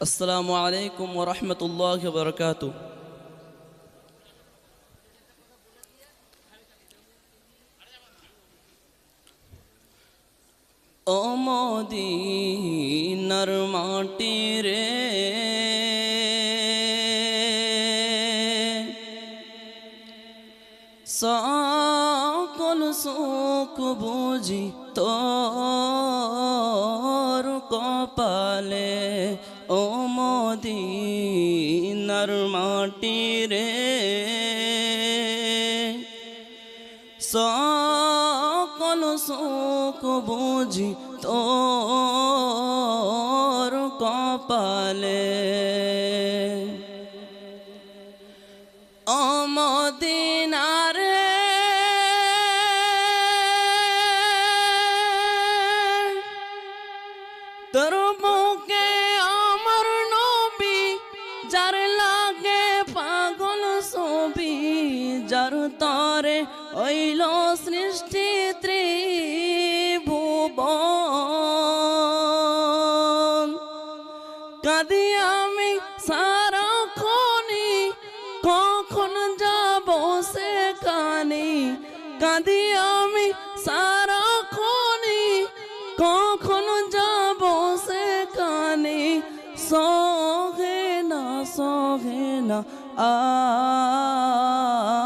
আসসালামু আলাইকুম ওরহমতুল্লাহ বরকাত ও মদিনার মাটি রে সকল সুখ বুঝি তোর কপালে। ও মদিনার মাটি রে। সকল শোক বুঝি তোর কপালে। অমদিনারে তোর যার তরে হইল সৃষ্টি ত্রিভুবন। কাঁদি আমি সারা খনি, কখন যাব সে কানি কাঁদি আমি সারা খনি, কখন যাব সে কানি সহে না সহে না আর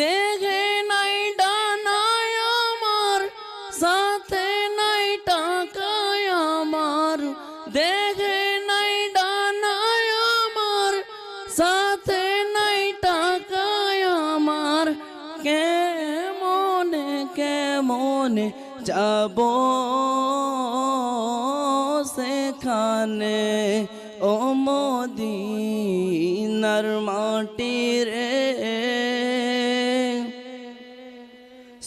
দেখে নাই ডানায় আমার, সাথে নাই টাকায় আমার। দেখে নাই ডানায় আমার, সাথে নাই টাকায় আমার। কে মনে কে যাব সেখানে? ও মদিনার মাটি রে।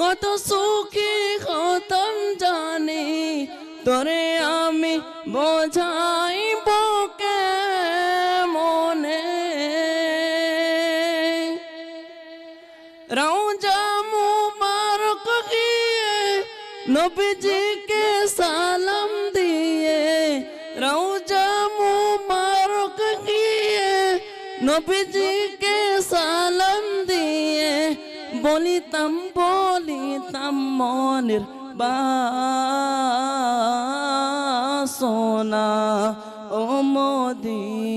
কত সুখী খতম জানি। তোরে আমি বোঝাই বকে মনে রৌজা মুবারক গিয়ে নবীজিকে সালাম দিয়ে রৌজা মুবারক গিয়ে নবীজিকে সালাম বলিতাম বলিতাম মনের বাসনা। ও মদিনার